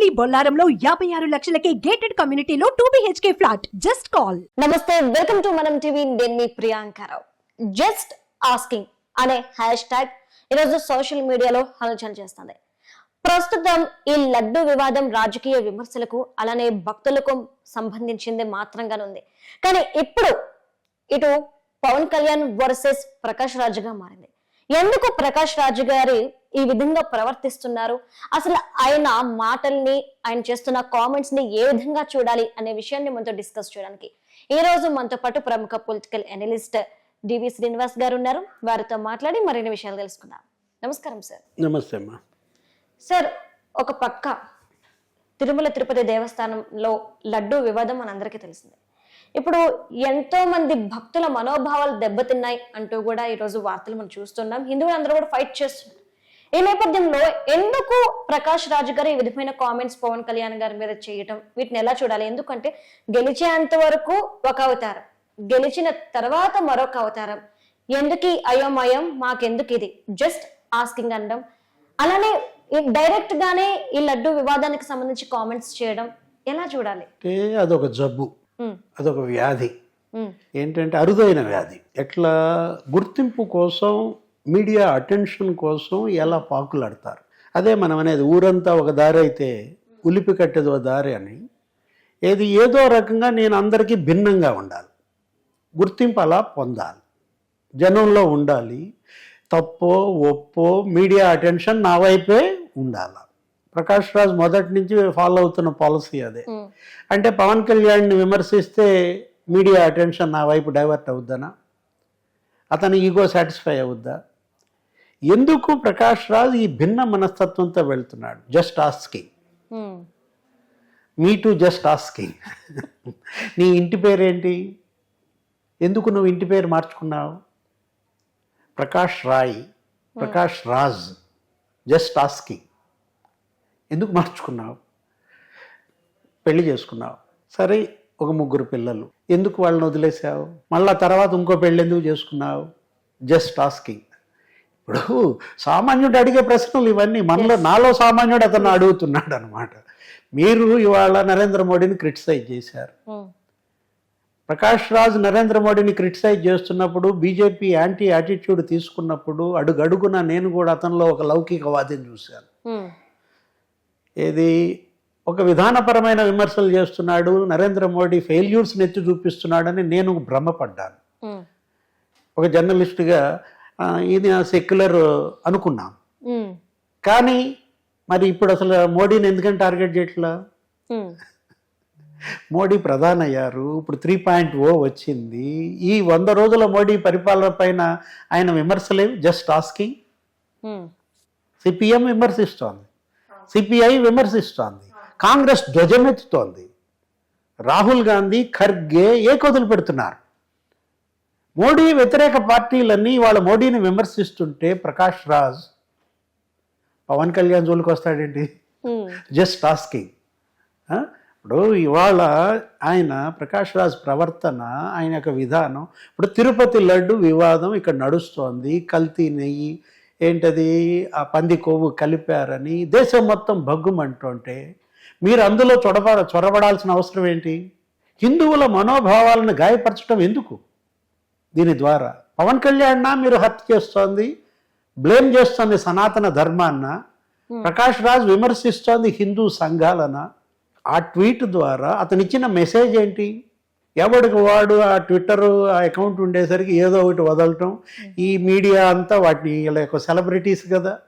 కొంపల్లి బొల్లారంలో యాభై ఆరు లక్షలకే గేటెడ్ కమ్యూనిటీలో two BHK flat just call నమస్తే వెల్కమ్ టు మనం టీవీ నేను మీ ప్రియాంకారావు జస్ట్ ఆస్కింగ్ అనే హ్యాష్ ట్యాగ్ ఈరోజు సోషల్ మీడియాలో ఆలోచన చేస్తుంది. ప్రస్తుతం ఈ లడ్డు వివాదం రాజకీయ విమర్శలకు అలానే భక్తులకు సంబంధించింది మాత్రంగానుంది కానీ ఇప్పుడు ఇటు పవన్ కళ్యాణ్ వర్సెస్ ప్రకాష్ రాజుగా మారింది. ఎందుకు ప్రకాష్ రాజు గారి ఈ విధంగా ప్రవర్తిస్తున్నారు. అసలు ఆయన మాటల్ని ఆయన చేస్తున్న కామెంట్స్ని ఏ విధంగా చూడాలి అనే విషయాన్ని మనతో డిస్కస్ చేయడానికి. ఈ రోజు మనతో పాటు ప్రముఖ పొలిటికల్ అనలిస్ట్ డివి శ్రీనివాస్ గారు ఉన్నారు. వారితో మాట్లాడి మరిన్ని విషయాలు తెలుసుకుందాం. నమస్కారం సార్. నమస్తే అమ్మా. సార్ ఒక పక్క తిరుమల తిరుపతి దేవస్థానంలో లడ్డు వివాదం మనందరికీ తెలిసిందే. ఇప్పుడు ఎంతో మంది భక్తుల మనోభావాలు దెబ్బతిన్నాయి అంటూ కూడా ఈరోజు వార్తలు మనం చూస్తున్నాం. హిందువులు అందరూ కూడా ఫైట్ చేస్తున్నారు. ఈ నేపథ్యంలో ఎందుకు ప్రకాష్ రాజు గారు ఈ విధమైన కామెంట్స్ పవన్ కళ్యాణ్ గారి మీద చేయటం? వీటిని ఎలా చూడాలి? ఎందుకంటే గెలిచేంత వరకు ఒక అవతారం గెలిచిన తర్వాత మరొక అవతారం. ఎందుకు ఈ అయోమయం? మాకెందుకు ఇది? జస్ట్ ఆస్కింగ్ అనడం. అలానే డైరెక్ట్ గానే ఈ లడ్డు వివాదానికి సంబంధించి కామెంట్స్ చేయడం. ఎలా చూడాలి? అంటే అదొక జబ్బు అదొక వ్యాధి. ఏంటంటే అరుదైన వ్యాధి. ఎట్లా? గుర్తింపు కోసం మీడియా అటెన్షన్ కోసం ఎలా పాకులాడతారు? అదే మనం అనేది ఊరంతా ఒక దారి అయితే ఉలిపి కట్టేది ఒక దారి అని. ఏది ఏదో రకంగా నేను అందరికీ భిన్నంగా ఉండాలి. గుర్తింపు అలా పొందాలి. జనంలో ఉండాలి. తప్పో ఒప్పో మీడియా అటెన్షన్ నా వైపే ఉండాలి. ప్రకాష్ రాజ్ మొదటి నుంచి ఫాలో అవుతున్న పాలసీ అదే. అంటే పవన్ కళ్యాణ్ని విమర్శిస్తే మీడియా అటెన్షన్ నా వైపు డైవర్ట్ అవుద్దనా? అతని ఈగో సాటిస్ఫై అవుద్దా? ఎందుకు ప్రకాష్ రాజ్ ఈ భిన్న మనస్తత్వంతో వెళ్తున్నాడు? Just asking me too just asking నీ ఇంటి పేరేంటి? ఎందుకు నువ్వు ఇంటి పేరు మార్చుకున్నావు? ప్రకాష్ రాయ్ ప్రకాష్ రాజ్ జస్ట్ ఆస్కింగ్ ఎందుకు మార్చుకున్నావు? పెళ్ళి చేసుకున్నావు. సరే ఒక ముగ్గురు పిల్లలు. ఎందుకు వాళ్ళని వదిలేసావు? మళ్ళా తర్వాత ఇంకో పెళ్ళి ఎందుకు చేసుకున్నావు? జస్ట్ ఆస్కింగ్ ఇప్పుడు సామాన్యుడు అడిగే ప్రశ్నలు ఇవన్నీ మనలో నాలో సామాన్యుడు అతను అడుగుతున్నాడు అనమాట మీరు ఇవాళ నరేంద్ర మోడీని క్రిటిసైజ్ చేశారు. ప్రకాష్ రాజ్ నరేంద్ర మోడీని క్రిటిసైజ్ చేస్తున్నప్పుడు బీజేపీ యాంటీ యాటిట్యూడ్ తీసుకున్నప్పుడు అడుగడుగున నేను కూడా అతనిలో ఒక లౌకికవాదిని చూశాను. ఏది? ఒక విధానపరమైన విమర్శలు చేస్తున్నాడు నరేంద్ర మోడీ ఫెయిల్యూర్స్ని ఎత్తి చూపిస్తున్నాడని నేను భ్రమపడ్డాను. ఒక జర్నలిస్టుగా ఇది సెక్యులర్ అనుకున్నాం. కానీ మరి ఇప్పుడు అసలు మోడీని ఎందుకని టార్గెట్ చేయట్లా? మోడీ ప్రధాని అయ్యారు ఇప్పుడు త్రీ పాయింట్ ఓ వచ్చింది. ఈ వంద రోజుల మోడీ పరిపాలన పైన ఆయన విమర్శలేవి జస్ట్ ఆస్కింగ్ సిపిఎం విమర్శిస్తోంది. సిపిఐ విమర్శిస్తోంది. కాంగ్రెస్ ధ్వజమెత్తుతోంది. రాహుల్ గాంధీ ఖర్గే ఏకొదులు పెడుతున్నారు? మోడీ వ్యతిరేక పార్టీలన్నీ వాళ్ళ మోడీని విమర్శిస్తుంటే ప్రకాష్ రాజ్ పవన్ కళ్యాణ్ జోలికి వస్తాడేంటి? జస్ట్ ఆస్కింగ్ ఇప్పుడు ఇవాళ ఆయన ప్రకాష్ రాజ్ ప్రవర్తన ఆయన యొక్క విధానం ఇప్పుడు తిరుపతి లడ్డు వివాదం ఇక్కడ నడుస్తోంది. కల్తీ నెయ్యి ఏంటది? ఆ పంది కొవ్వు కలిపారని దేశం మొత్తం భగ్గుమంటుంటే మీరు అందులో చొరబ చొరబడాల్సిన అవసరం ఏంటి? హిందువుల మనోభావాలను గాయపరచడం ఎందుకు? దీని ద్వారా. పవన్ కళ్యాణ్ మీరు హత్య చేస్తోంది బ్లేమ్ చేస్తోంది సనాతన ధర్మాన్న? ప్రకాష్ రాజ్ విమర్శిస్తోంది హిందూ సంఘాలన? ఆ ట్వీట్ ద్వారా అతను ఇచ్చిన మెసేజ్ ఏంటి? ఎవడికి వాడు ఆ ట్విట్టర్ ఆ అకౌంట్ ఉండేసరికి ఏదో ఒకటి వదలటం. ఈ మీడియా అంతా వాటిని వీళ్ళ యొక్క సెలబ్రిటీస్ కదా.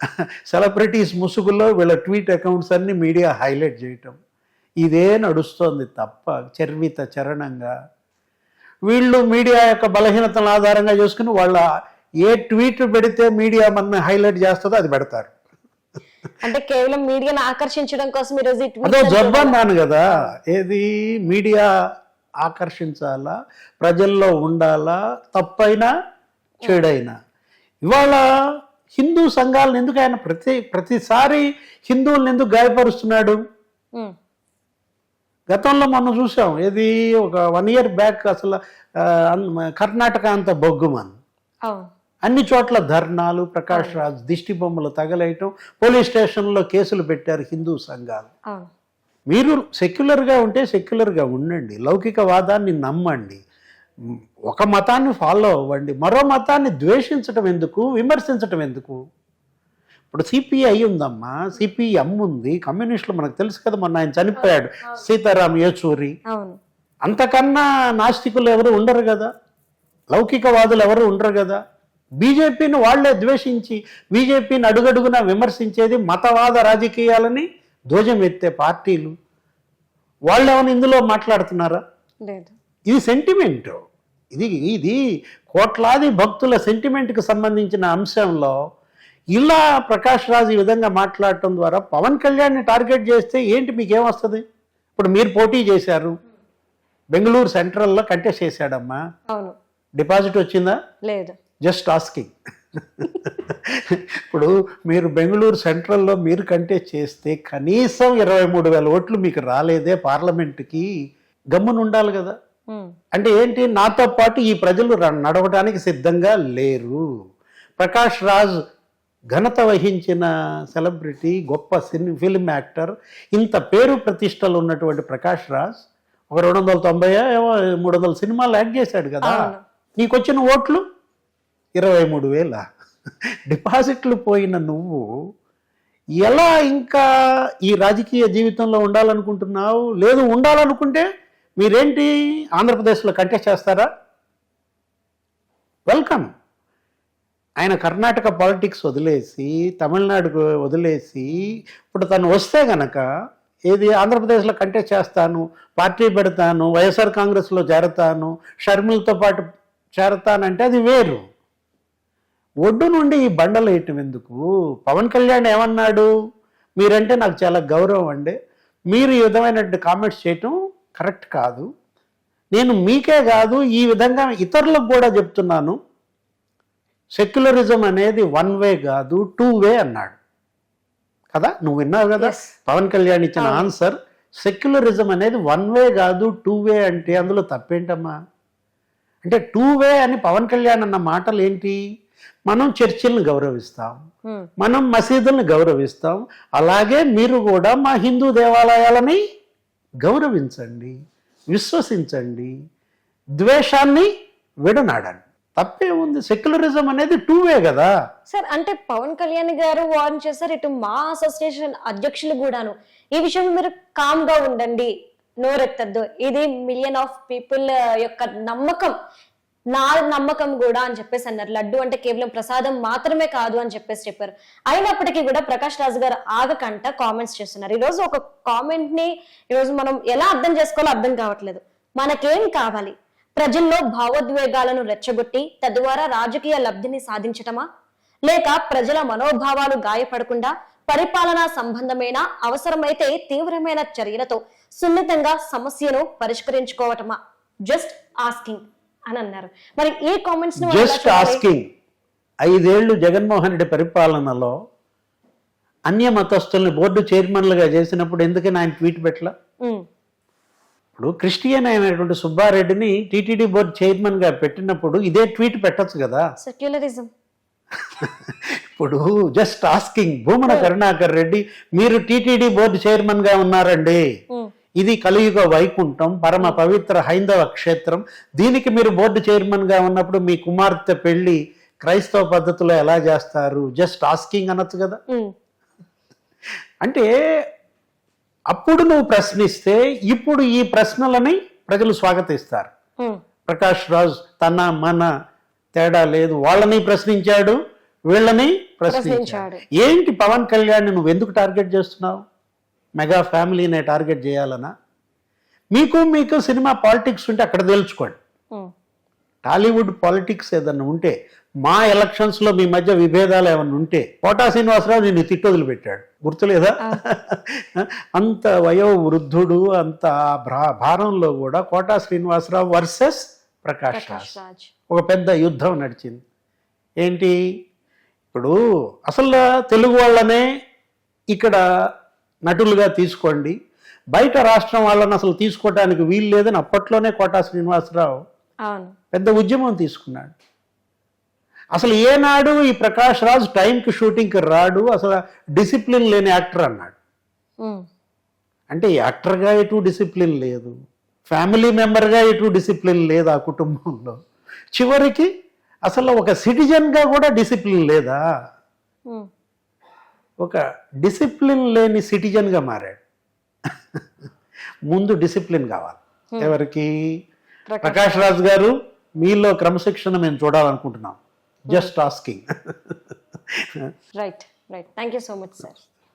సెలబ్రిటీస్ ముసుగులో వీళ్ళ ట్వీట్ అకౌంట్స్ అన్ని మీడియా హైలైట్ చేయటం. ఇదే నడుస్తోంది తప్ప చర్విత చరణంగా. వీళ్ళు మీడియా యొక్క బలహీనతలను ఆధారంగా చేసుకుని వాళ్ళ ఏ ట్వీట్ పెడితే మీడియా మన హైలైట్ చేస్తుందో అది పెడతారు. అంటే కేవలం మీడియాను ఆకర్షించడం కోసం ఈరోజు అదో అన్ని జబ్బు కూడా- అన్నాను కదా. ఏది? మీడియా ఆకర్షించాలా? ప్రజల్లో ఉండాలా? తప్పైనా చెడైనా? ఇవాళ హిందూ సంఘాలను ఎందుకు ఆయన ప్రతి ప్రతిసారి హిందువులను ఎందుకు గాయపరుస్తున్నాడు? గతంలో మనం చూసాం. ఏది ఒక వన్ ఇయర్ బ్యాక్ అసలు కర్ణాటక అంత బొగ్గుమన్. అన్ని చోట్ల ధర్నాలు ప్రకాష్ రాజ్ దిష్టి బొమ్మలు తగలేయటం పోలీస్ స్టేషన్లో కేసులు పెట్టారు హిందూ సంఘాలు. మీరు సెక్యులర్గా ఉంటే సెక్యులర్గా ఉండండి లౌకికవాదాన్ని నమ్మండి మ్, ఒక మతాన్ని ఫాలో అవ్వండి మరో మతాన్ని ద్వేషించటం ఎందుకు విమర్శించటం ఎందుకు? ఇప్పుడు సిపిఐ ఉందమ్మా సిపిఎం ఉంది. కమ్యూనిస్టులు మనకు తెలుసు కదా మొన్న ఆయన చనిపోయాడు. సీతారాం యేచూరి. అంతకన్నా నాస్తికులు ఎవరు ఉండరు కదా? లౌకికవాదులు ఎవరు ఉండరు కదా? బీజేపీని వాళ్ళే ద్వేషించి బీజేపీని అడుగడుగున విమర్శించేది మతవాద రాజకీయాలని ధ్వజం ఎత్తే పార్టీలు. వాళ్ళు ఏమైనా ఇందులో మాట్లాడుతున్నారా? లేదు. ఇది సెంటిమెంట్ ఇది ఇది కోట్లాది భక్తుల సెంటిమెంట్కి సంబంధించిన అంశంలో ఇలా ప్రకాష్ రాజ్ ఈ విధంగా మాట్లాడటం ద్వారా పవన్ కళ్యాణ్ని టార్గెట్ చేస్తే ఏంటి మీకేమొస్తుంది? ఇప్పుడు మీరు పోటీ చేశారు. బెంగళూరు సెంట్రల్లో కంటెస్ట్ చేశాడమ్మా. డిపాజిట్ వచ్చిందా? లేదు. Just asking. ఇప్పుడు మీరు బెంగళూరు సెంట్రల్లో మీరు కంటెస్ట్ చేస్తే కనీసం ఇరవై మూడు వేల ఓట్లు మీకు రాలేదే పార్లమెంట్కి. గమ్మున ఉండాలి కదా. అంటే ఏంటి? నాతో పాటు ఈ ప్రజలు నడవడానికి సిద్ధంగా లేరు. ప్రకాష్ రాజ్ ఘనత వహించిన సెలబ్రిటీ గొప్ప సినీ ఫిల్మ్ యాక్టర్ ఇంత పేరు ప్రతిష్టలు ఉన్నటువంటి ప్రకాష్ రాజ్ ఒక రెండు వందల తొంభై ఏమో మూడు వందల సినిమాలు యాక్ట్ చేశాడు కదా. నీకు వచ్చిన ఓట్లు? ఇరవై మూడు వేల డిపాజిట్లు పోయిన నువ్వు ఎలా ఇంకా ఈ రాజకీయ జీవితంలో ఉండాలనుకుంటున్నావు? లేదు ఉండాలనుకుంటే మీరేంటి ఆంధ్రప్రదేశ్లో కంటెస్ట్ చేస్తారా? వెల్కమ్. ఆయన కర్ణాటక పాలిటిక్స్ వదిలేసి తమిళనాడుకు వదిలేసి ఇప్పుడు తను వస్తే గనక ఏది ఆంధ్రప్రదేశ్లో కంటెస్ట్ చేస్తాను పార్టీ పెడతాను వైఎస్ఆర్ కాంగ్రెస్లో చేరతాను షర్మిలతో పాటు చేరతానంటే అది వేరు. ఒడ్డు నుండి ఈ బండలు వేయటం ఎందుకు? పవన్ కళ్యాణ్ ఏమన్నాడు? మీరంటే నాకు చాలా గౌరవం అండి. మీరు ఈ విధమైనటువంటి కామెంట్స్ చేయటం కరెక్ట్ కాదు. నేను మీకే కాదు ఈ విధంగా ఇతరులకు కూడా చెప్తున్నాను. సెక్యులరిజం అనేది వన్ వే కాదు టూ వే అన్నాడు. కదా? నువ్వు విన్నావు కదా. పవన్ కళ్యాణ్ ఇచ్చిన ఆన్సర్ సెక్యులరిజం అనేది వన్ వే కాదు టూ వే అంటే అందులో తప్పేంటమ్మా? అంటే టూ వే అని పవన్ కళ్యాణ్ అన్న మాటలు ఏంటి మనం చర్చిలను గౌరవిస్తాం. మనం మసీదుల్ని గౌరవిస్తాం. అలాగే మీరు కూడా మా హిందూ దేవాలయాలని గౌరవించండి విశ్వసించండి. ద్వేషాన్ని విడనాడండి. తప్పే ఉంది సెక్యులరిజం అనేది టూ వే కదా. సార్ అంటే పవన్ కళ్యాణ్ గారు వార్న్ చేశారు ఇటు మా అసోసియేషన్ అధ్యక్షులు కూడాను. ఈ విషయంలో మీరు కామ్గా ఉండండి నోరెత్తద్దు. ఇది మిలియన్ ఆఫ్ పీపుల్ యొక్క నమ్మకం. నా నమ్మకం కూడా అని చెప్పేసి అన్నారు. లడ్డు అంటే కేవలం ప్రసాదం మాత్రమే కాదు అని చెప్పేసి చెప్పారు. అయినప్పటికీ కూడా ప్రకాష్ రాజు గారు ఆగకంట కామెంట్స్ చేస్తున్నారు. ఈరోజు ఒక కామెంట్ని ఈ రోజు మనం ఎలా అర్థం చేసుకోవాలో అర్థం కావట్లేదు. మనకేం కావాలి? ప్రజల్లో భావోద్వేగాలను రెచ్చగొట్టి తద్వారా రాజకీయ లబ్ధిని సాధించటమా? లేక ప్రజల మనోభావాలు గాయపడకుండా పరిపాలనా సంబంధమైన? అవసరమైతే తీవ్రమైన చర్యలతో సున్నితంగా సమస్యను పరిష్కరించుకోవటమా? జస్ట్ ఆస్కింగ్ అని అన్నారు. మరి ఈ కామెంట్స్ జస్ట్ ఆస్కింగ్ ఐదేళ్ళు జగన్మోహన్ రెడ్డి పరిపాలనలో అన్య మతస్థుల్ని బోర్డు చైర్మన్లుగా చేసినప్పుడు ఎందుకని ఆయన ట్వీట్ పెట్టలా? ఇప్పుడు క్రిస్టియన్ అయినటువంటి సుబ్బారెడ్డిని టీటీడీ బోర్డు చైర్మన్గా పెట్టినప్పుడు ఇదే ట్వీట్ పెట్టొచ్చు కదా? సెక్యులరిజం. ఇప్పుడు జస్ట్ ఆస్కింగ్ భూమన కరుణాకర్ రెడ్డి మీరు టీటీడీ బోర్డు చైర్మన్గా ఉన్నారండి. ఇది కలియుగ వైకుంఠం పరమ పవిత్ర హైందవ క్షేత్రం. దీనికి మీరు బోర్డు చైర్మన్గా ఉన్నప్పుడు మీ కుమార్తె పెళ్ళి క్రైస్తవ పద్ధతిలో ఎలా చేస్తారు? జస్ట్ ఆస్కింగ్ అనొచ్చు కదా? అంటే అప్పుడు నువ్వు ప్రశ్నిస్తే ఇప్పుడు ఈ ప్రశ్నలని ప్రజలు స్వాగతిస్తారు. ప్రకాష్ రాజ్ తన మన తేడా లేదు. వాళ్ళని ప్రశ్నించాడు వీళ్ళని ప్రశ్నించాడు. ఏంటి పవన్ కళ్యాణ్ నువ్వు ఎందుకు టార్గెట్ చేస్తున్నావు? మెగా ఫ్యామిలీనే టార్గెట్ చేయాలనా? మీకు మీకు సినిమా పాలిటిక్స్ ఉంటే అక్కడ తెలుసుకోండి టాలీవుడ్ పాలిటిక్స్ ఏదన్నా ఉంటే మా ఎలక్షన్స్లో మీ మధ్య విభేదాలు ఏమన్నా ఉంటే కోటా శ్రీనివాసరావు నిన్ను తిట్టొదిలి పెట్టాడు గుర్తులేదా? అంత వయో వృద్ధుడు అంత భారంలో కూడా కోటా శ్రీనివాసరావు వర్సెస్ ప్రకాష్ రాజ్. ఒక పెద్ద యుద్ధం నడిచింది. ఏంటి? ఇప్పుడు అసలు తెలుగు వాళ్ళనే ఇక్కడ నటులుగా తీసుకోండి. బయట రాష్ట్రం వాళ్ళని అసలు తీసుకోవటానికి వీలు లేదని అప్పట్లోనే కోటా శ్రీనివాసరావు పెద్ద ఉద్యమం తీసుకున్నాడు. అసలు ఏనాడు ఈ ప్రకాష్ రాజ్ టైంకి షూటింగ్కి రాడు అసలు డిసిప్లిన్ లేని యాక్టర్ అన్నాడు. అంటే యాక్టర్గా ఎటు డిసిప్లిన్ లేదు ఫ్యామిలీ మెంబర్గా ఎటు డిసిప్లిన్ లేదు ఆ కుటుంబంలో. చివరికి అసలు ఒక సిటిజన్గా కూడా డిసిప్లిన్ లేదా. ఒక డిసిప్లిన్ లేని సిటిజన్గా మారాడు. ముందు డిసిప్లిన్ కావాలి. ఎవరికి? ప్రకాష్ రాజ్ గారు మీలో క్రమశిక్షణ మేము చూడాలనుకుంటున్నాం. Just asking right right thank you so much sir